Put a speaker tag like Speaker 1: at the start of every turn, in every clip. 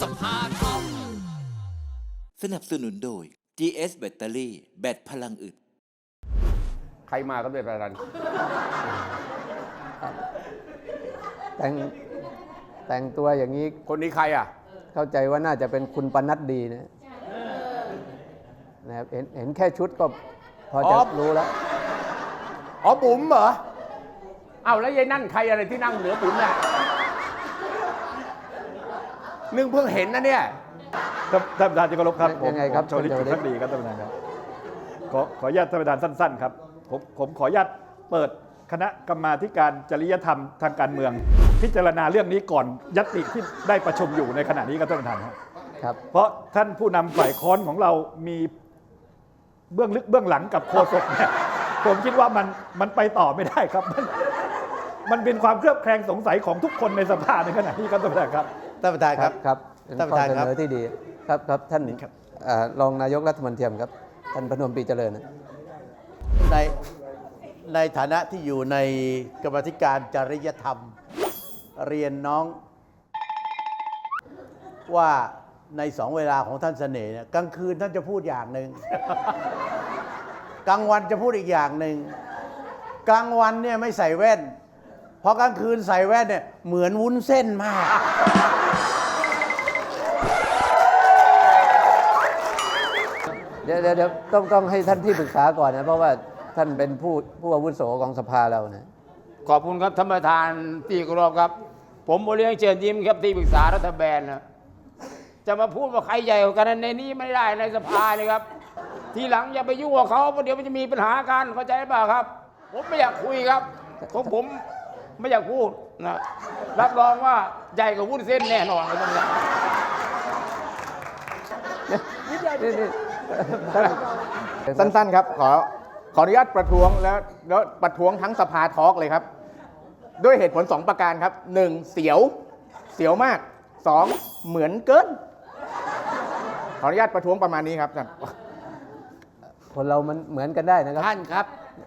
Speaker 1: สภาทอม
Speaker 2: สนับสนุนโดย GS แบตเตอรี่แบตพลังอึด
Speaker 3: ใครมาก็เป็นประธาน
Speaker 4: แต่งแต่งตัวอย่างนี้
Speaker 3: คนนี้ใครอะ
Speaker 4: เข้าใจว่าน่าจะเป็นคุณปนัดดีนะนะครับเห็นเห็นแค่ชุดก็พอจะ
Speaker 3: อ๋อ
Speaker 4: รู้แล้ว
Speaker 3: อ๋อบุ๋มเหรออ้าวแล้วยายนั่นใครอะไรที่นั่งเหนือบุ๋มน่ะ นึงเพิ่งเห็นนะเนี่ย
Speaker 5: ท่านท่านประธานที่เคารพครับผม
Speaker 4: ยังไงครับ
Speaker 5: ผมชวลิต
Speaker 4: คุณ
Speaker 5: คุณ
Speaker 4: ชวลิต
Speaker 5: ทักดีครับท่านประธานครับขอขออนุญาตท่านประธานสั้น ๆ ครับผมผมขออนุญาตเปิดคณะกรรมาธิการจริยธรรมทางการเมือง พิจารณาเรื่องนี้ก่อนยัตติที่ได้ประชุมอยู่ในขณะนี้ครับท่านประธานครับ
Speaker 4: ครับ
Speaker 5: เพราะท่านผู้นำฝ่ายค้อนของเรามีเบื้องลึกเบื้องหลังกับโฆษกเนี่ยผมคิดว่ามันมันไปต่อไม่ได้ครับมันมันเป็นความเครือบแคลงสงสัยของทุกคนในสภาในขณะนี้ครับท่านประธานครับ
Speaker 6: ท่านประธานครับ
Speaker 4: ครับเป็น
Speaker 6: ท่านป
Speaker 4: ข้อ
Speaker 6: ระธาน
Speaker 4: เส
Speaker 6: ครับ
Speaker 4: นอที่ดีครับครับท่านเอ่อรองนายกรัฐมนตรีครับ ท่านพนมปรีเจริญนะ
Speaker 6: ในในฐานะที่อยู่ในกรรมาธิการจริยธรรม เรียนน้อง ว่าในสองเวลาของท่านเสน่ห์เนี่ยกลางคืนท่านจะพูดอย่างหนึ่งกลางวันจะพูดอีกอย่างหนึ่งกลางวันเนี่ยไม่ใส่แว่นพอกลางคืนใส่แว่นเนี่ยเหมือนวุ้นเส้นมาก
Speaker 4: ดี๋ยวเดี๋ยวเดี๋ยวต้องต้องให้ท่านที่ปรึกษาก่อนนะ เพราะว่าท่านเป็นผู้ผู้อาวุโสของสภาเรานะ
Speaker 7: ขอบคุณครับท่านประธานที่เคารพครับ ผมโมเลี้ยงเชิญยิ้มครับที่ปรึกษารัฐบาลนะจะมาพูดว่าใครใหญ่กว่ากันในนี้ไม่ได้ในสภาเลยครับ ทีหลังอย่าไปยุ่งกับเขาเพราะเดี๋ยวมันจะมีปัญหากันเข้าใจเปล่าครับ ผมไม่อยากคุยครับของผมไม่อยากพูดนะรับรองว่าใหญ่กว่าวุ้นเส้นแน่นอนเลยท่านประธาน
Speaker 4: นี่นี่ท่าน
Speaker 8: สั้นๆครับ ขอขออนุญาตประท้วงแล้วแล้วประท้วงทั้งสภาทอล์กเลยครับ ด้วยเหตุผล 2 ประการครับ 1. เสียว เสียวมาก 2. เหมือนเกิน ขออนุญาตประท้วงประมาณนี้ครับท่าน
Speaker 4: คนเรามันเหมือนกันได้นะครับ
Speaker 3: ท่านครับ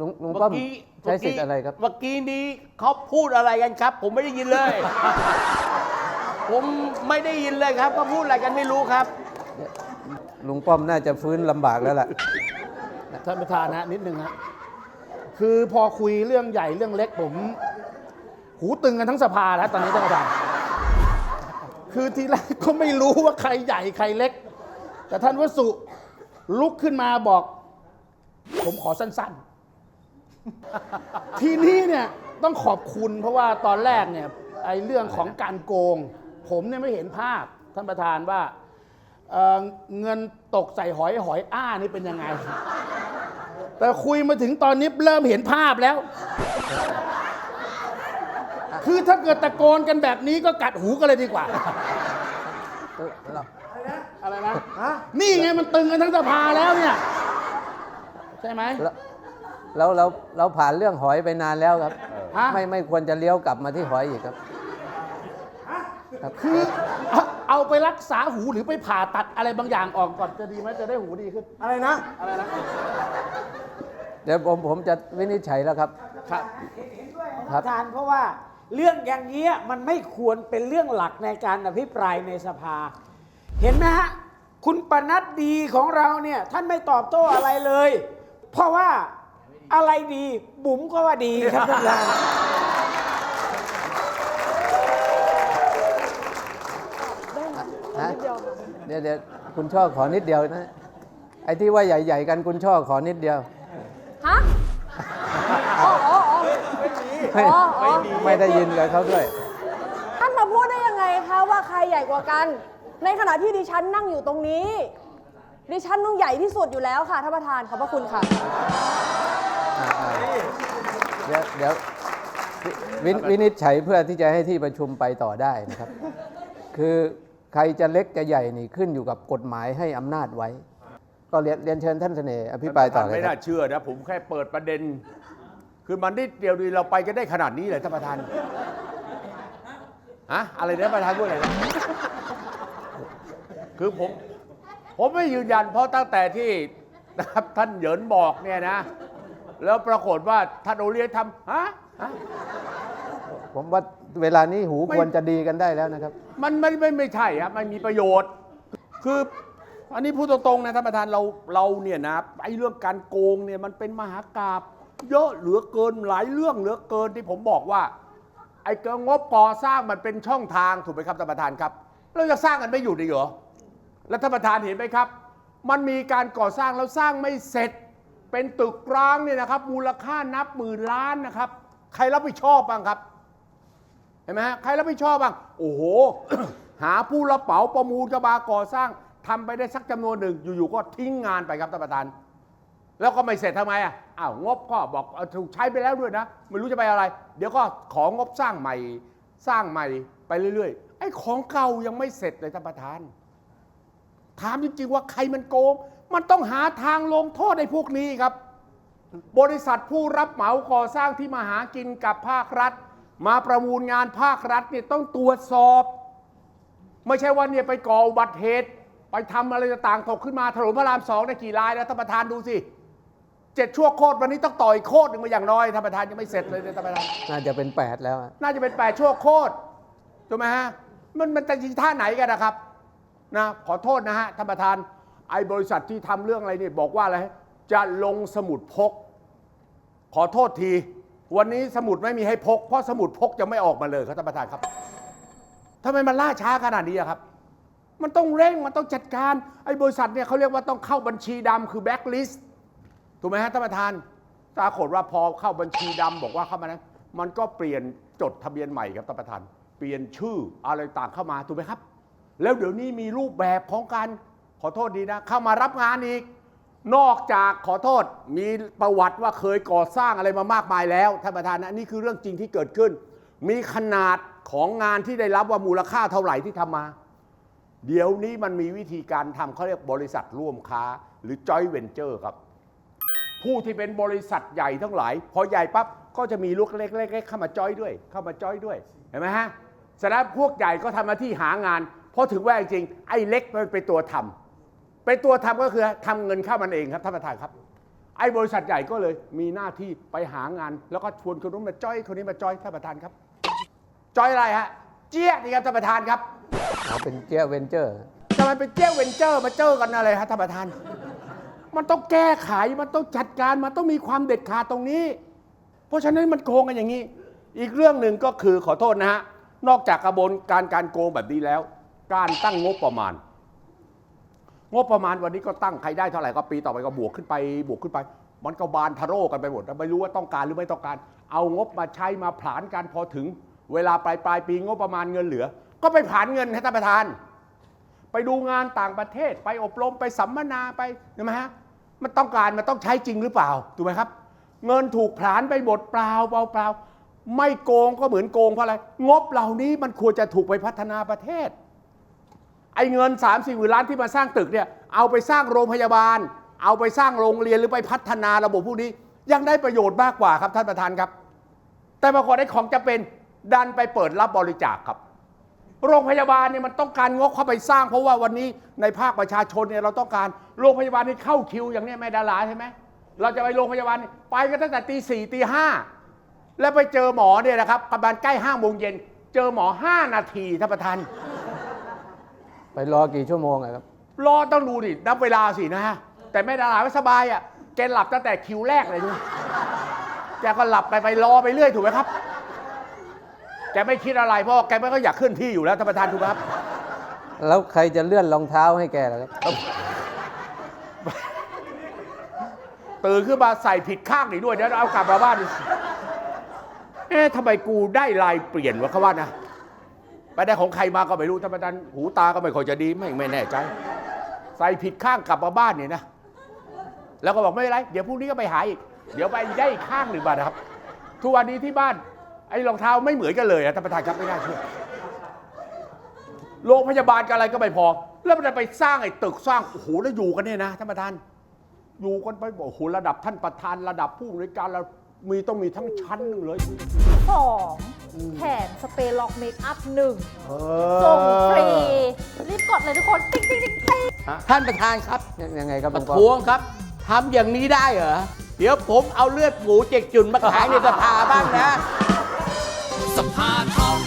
Speaker 4: ลุงลุง
Speaker 3: เมื่
Speaker 4: ป้อ
Speaker 3: อ
Speaker 4: ม
Speaker 3: กี้
Speaker 4: ใช้สิทธิ์อะไรครับ
Speaker 3: เมื่อกี้นี้เขาพูดอะไรกันครับ ผมไม่ได้ยินเลย ผมไม่ได้ยินเลยครับเขาพูดอะไรกันไม่รู้ครับ
Speaker 4: ลุงป้อมน่าจะฟื้นลำบากแล้วล่ะ
Speaker 9: ท่านประธานนะนิดนึงฮะคือพอคุยเรื่องใหญ่เรื่องเล็กผม หูตึงกันทั้งสภาแล้วตอนนี้ท่านประธานคือทีแรกก็ไม่รู้ว่าใครใหญ่ใครเล็ก แต่ท่านวสุลุกขึ้นมาบอก ผมขอสั้นๆ ทีนี้เนี่ยต้องขอบคุณเพราะว่าตอนแรกเนี่ยไอ้เรื่องของการโกง ผมเนี่ยไม่เห็นภาพท่านประธานว่า เอ่อเงินตกใส่หอยหอยอ้านี่เป็นยังไง แต่คุยมาถึงตอนนี้เริ่มเห็นภาพแล้ว คือถ้าเกิดตะโกนกันแบบนี้ก็กัดหูกันเลยดีกว่า อะไรนะนี่ไงมันตึงกันทั้งสภาแล้วเนี่ย ใช่ไหม
Speaker 4: แล้วเราเราผ่านเรื่องหอยไปนานแล้วครับ
Speaker 9: ฮะ
Speaker 4: ไม่ไม่ควรจะเลี้ยวกลับมาที่หอยอีกครับครับ
Speaker 9: คือ เอาเอาไปรักษาหูหรือไปผ่าตัดอะไรบางอย่างออกก่อนจะดีไหมจะได้หูดีขึ้น อะไรนะ อะไรนะ
Speaker 4: เดี๋ยวผมผมจะวินิจฉัยแล้วครับ
Speaker 9: ครับ
Speaker 4: ครับ
Speaker 10: ประธาน เพราะว่าเรื่องอย่างนี้ยมันไม่ควรเป็นเรื่องหลักในการอภิปรายในสภา เห็นไหมฮะ คุณปนัดดีของเราเนี่ย ท่านไม่ตอบโต้อะไรเลย เพราะว่าอะไรดีบุ๋มก็ว่าดีครับท่านประธาน
Speaker 4: เดี๋ยวเดี๋ยวคุณช่อขอนิดเดียวนะ ไอ้ที่ว่าใหญ่ ๆ กันคุณช่อขอนิดเดียว
Speaker 11: ฮะอ๋ออ๋ออ๋อ
Speaker 4: ไม่
Speaker 11: อ๋ออ๋อ
Speaker 4: ไม่ได้ยินกับเขาด้วย
Speaker 11: ท่านมาพูดได้ยังไงคะว่าใครใหญ่กว่ากัน ในขณะที่ดิฉันนั่งอยู่ตรงนี้ ดิฉันต้องใหญ่ที่สุดอยู่แล้วค่ะท่านประธานขอบพระคุณค่ะ
Speaker 4: อ่าอ่าเดี๋ยวเดี๋ยววินวินิจฉัยเพื่อที่จะให้ที่ประชุมไปต่อได้นะครับ คือ ใครจะเล็กจะใหญ่นี่ขึ้นอยู่กับกฎหมายให้อำนาจไว้ ก็เรียนเรียนเชิญท่านเสน่ห์อภิปรายต่อเลย
Speaker 3: ไม่
Speaker 4: ค
Speaker 3: น่า
Speaker 4: รับ
Speaker 3: เชื่อนะ ผมแค่เปิดประเด็น คือมันนิดเดียวดีเราไปกันได้ขนาดนี้เลยท่านประธานอะอะไรนะประธานพูดอะไรนะคือผม ผมไม่ยืนยัน เพราะตั้งแต่ที่นะครับท่านเหยินบอกเนี่ยนะ แล้วปรากฏว่าท่านโอเลียนทำฮะฮะ
Speaker 4: ผมว่า เวลานี้หูควรจะดีกันได้แล้วนะครับ
Speaker 3: มันไม่ไม่ไม่ใช่ครับมันมีประโยชน์ คืออันนี้พูดตรงๆนะท่านประธานเราเราเนี่ยนะไอ้เรื่องการโกงเนี่ยมันเป็นมหากราบเยอะเหลือเกินหลายเรื่องเหลือเกินที่ผมบอกว่า ไอ้เกินงบก่อสร้างมันเป็นช่องทางถูกไหมครับท่านประธานครับเราจะสร้างกันไม่หยุดอีกเหรอแล้วท่านประธานเห็นไหมครับ มันมีการก่อสร้างแล้วสร้างไม่เสร็จ เป็นตึกร้างเนี่ยนะครับ มูลค่านับหมื่นล้านนะครับ ใครรับผิดชอบบ้างครับ เห็นไหมฮะใครรับผิดชอบบ้างโอ้โห หาผู้รับเหมาประมูลกระบาก่อสร้างทำไปได้สักจำนวนหนึ่งอยู่ๆก็ทิ้งงานไปครับท่านประธาน แล้วก็ไม่เสร็จทำไมอะอ้าวงบก็บอกถูกใช้ไปแล้วด้วยนะไม่รู้จะไปอะไร เดี๋ยวก็ของงบสร้างใหม่สร้างใหม่ไปเรื่อยๆไอ้ของเก่ายังไม่เสร็จเลยท่านประธาน ถามจริงๆว่าใครมันโกง มันต้องหาทางลงโทษไอ้พวกนี้ครับ บริษัทผู้รับเหมาก่อสร้างที่มาหากินกับภาครัฐ มาประมูลงานภาครัฐเนี่ยต้องตรวจสอบ ไม่ใช่ว่าเนี่ยไปก่ออุบัติเหตุ ไปทำอะไรต่างๆตกขึ้นมาถนนพระรามสองได้กี่รายแล้วท่านประธานดูสิเจ็ดชั่วโคตรวันนี้ต้องต่อยโคตรหนึ่งมาอย่างน้อยท่านประธานยังไม่เสร็จเลยเนี่ยท่านประธาน
Speaker 4: น่าจะเป็น 8 แล้วอะ
Speaker 3: น่าจะเป็นแปดชั่วโคตรถูกไหมฮะมันมันจะยิงท่าไหนกันนะครับนะขอโทษนะฮะท่านประธานไอ้บริษัทที่ทำเรื่องอะไรเนี่ยบอกว่าอะไรจะลงสมุดพก ขอโทษที วันนี้สมุดไม่มีให้พก เพราะสมุดพกจะไม่ออกมาเลยครับท่านประธานครับทำไมมันล่าช้าขนาดนี้อะครับ มันต้องเร่งมันต้องจัดการไอ้บริษัทเนี่ยเขาเรียกว่าต้องเข้าบัญชีดำคือแบ็คลิสต์ถูกไหมฮะท่านประธานปรากฏว่าพอเข้าบัญชีดำบอกว่าเข้ามานั้นมันก็เปลี่ยนจดทะเบียนใหม่ครับท่านประธาน เปลี่ยนชื่ออะไรต่างเข้ามาถูกไหมครับ แล้วเดี๋ยวนี้มีรูปแบบของการขอโทษดีนะ เข้ามารับงานอีก นอกจากขอโทษมีประวัติว่าเคยก่อสร้างอะไรมามากมายแล้วท่านประธานนะนี่คือเรื่องจริงที่เกิดขึ้น มีขนาดของงานที่ได้รับว่ามูลค่าเท่าไหร่ที่ทำมา เดี๋ยวนี้มันมีวิธีการทำเขาเรียกบริษัทร่วมค้า หรือ joint venture ครับ ผู้ที่เป็นบริษัทใหญ่ทั้งหลาย พอใหญ่ปั๊บก็จะมีลูกเล็กๆเข้ามาจอยด้วย เข้ามาจอยด้วยเห็นไหมฮะสร็จแล้วพวกใหญ่ก็ทำหน้าที่หางานพอถึงว่าจริงไอ้เล็กมันเป็นตัวทำ เป็นตัวทำก็คือทำเงินเข้ามันเองครับท่านประธานครับ ไอ้บริษัทใหญ่ก็เลยมีหน้าที่ไปหางาน แล้วก็ชวนคนนู้นมาจอยคนนี้มาจอยท่านประธานครับจอยอะไรฮะเจี๊ยนี่ครับท่านประธานครับ
Speaker 4: เอาเป็นเจ้าเวนเจอร์
Speaker 3: ทำไมเป็นเจ้าเวนเจอร์มาเจอกันอะไรฮะท่านประธาน มันต้องแก้ไขมันต้องจัดการมันต้องมีความเด็ดขาดตรงนี้ เพราะฉะนั้นมันโกงกันอย่างนี้ อีกเรื่องหนึ่งก็คือขอโทษนะฮะนอกจากกระบวนการการโกงแบบนี้แล้ว การตั้งงบประมาณ งบประมาณวันนี้ก็ตั้งใครได้เท่าไหร่ก็ปีต่อไปก็บวกขึ้นไปบวกขึ้นไป มันก็บานทะโร่กันไปหมดไม่รู้ว่าต้องการหรือไม่ต้องการ เอางบมาใช้มาผลานกันพอถึง เวลาปลายปลายปีงบประมาณเงินเหลือ ก็ไปผลานเงินให้ท่านประธาน ไปดูงานต่างประเทศไปอบรมไปสัมมนาไปใช่ไหมฮะมันต้องการมันต้องใช้จริงหรือเปล่าถูกไหมครับ เงินถูกผลาญไปหมดเปล่าเปล่าเปล่าไม่โกงก็เหมือนโกงเพราะอะไรงบเหล่านี้มันควรจะถูกไปพัฒนาประเทศ ไอ้เงิน3ามสี่หมื่นล้านที่มาสร้างตึกเนี่ยเอาไปสร้างโรงพยาบาล เอาไปสร้างโรงเรียนหรือไปพัฒนาระบบพวกนี้ ยังได้ประโยชน์มากกว่าครับท่านประธานครับ แต่ปรากฏไอ้ของจะเป็นดันไปเปิดรับบริจาคครับ โรงพยาบาลเนี่ยมันต้องการงบเข้าไปสร้าง เพราะว่าวันนี้ในภาคประชาชนเนี่ยเราต้องการโรงพยาบาลนี่เข้าคิว อย่างเนี้ยแม่ดาราใช่ไหมเราจะไปโรงพยาบาลไปกันตั้งแต่ตีสี่ตีห้าแล้วไปเจอหมอเนี่ยนะครับประมาณใกล้ห้าโมงเย็นเจอหมอห้านาทีท่านประธาน
Speaker 4: ไปรอกี่ชั่วโมงอะครับ
Speaker 3: รอต้องดูดินับเวลาสินะฮะ แต่แม่ดาราไม่สบายอะแกหลับตั้งแต่คิวแรกเลยนะแกก็หลับไปไปรอไปเรื่อยถูกไหมครับ แกไม่คิดอะไรเพราะว่าแกไม่ก็อยากขึ้นที่อยู่แล้วท่านประธานถูกไหมครับ
Speaker 4: แล้วใครจะเลื่อนรองเท้าให้แกล่ะครับ
Speaker 3: ตื่นขึ้นมาใส่ผิดข้างอีกด้วยเดี๋ยวเอากลับมาบ้านดิเอ๊ะทำไมกูได้ลายเปลี่ยนวะเขาว่านะ ไปได้ของใครมาก็ไม่รู้ท่านประธานหูตาก็ไม่ค่อยจะดีไม่ไม่แน่ใจ ใส่ผิดข้างกลับมาบ้านเนี่ยนะ แล้วก็บอกไม่เป็นไร เดี๋ยวพรุ่งนี้ก็ไปหาอีก เดี๋ยวไปได้อีกข้างหนึ่งบานครับทุกวันนี้ที่บ้านไอ้รองเท้าไม่เหมือนกันเลยนะท่านประธานครับไม่น่าเชื่อโรงพยาบาลกับอะไรก็ไม่พอ แล้วมันไปสร้างไอ้ตึกสร้างโอ้โหแล้วอยู่กันเนี่ยนะท่านประธาน อยู่กันไปโอ้โหระดับท่านประธานระดับผู้บริการเรามีต้องมีทั้งชั้นหนึ่งเลย
Speaker 11: สอง แถมสเปรย์ล็อกเมคอัพหนึ่งส่งฟรี รีบกดเลยทุกคน ติ๊งติ๊งติ๊งติ๊ง
Speaker 6: ท่านประธานครับ
Speaker 4: ยังยังไงครับ
Speaker 6: ป
Speaker 4: หลว
Speaker 6: ระ
Speaker 4: งพ่อ
Speaker 6: ท้วงครับทำอย่างนี้ได้เหรอ เดี๋ยวผมเอาเลือดหมูเจ็กจุนมาขายในสภาบ้างนะ
Speaker 1: สสภาทอง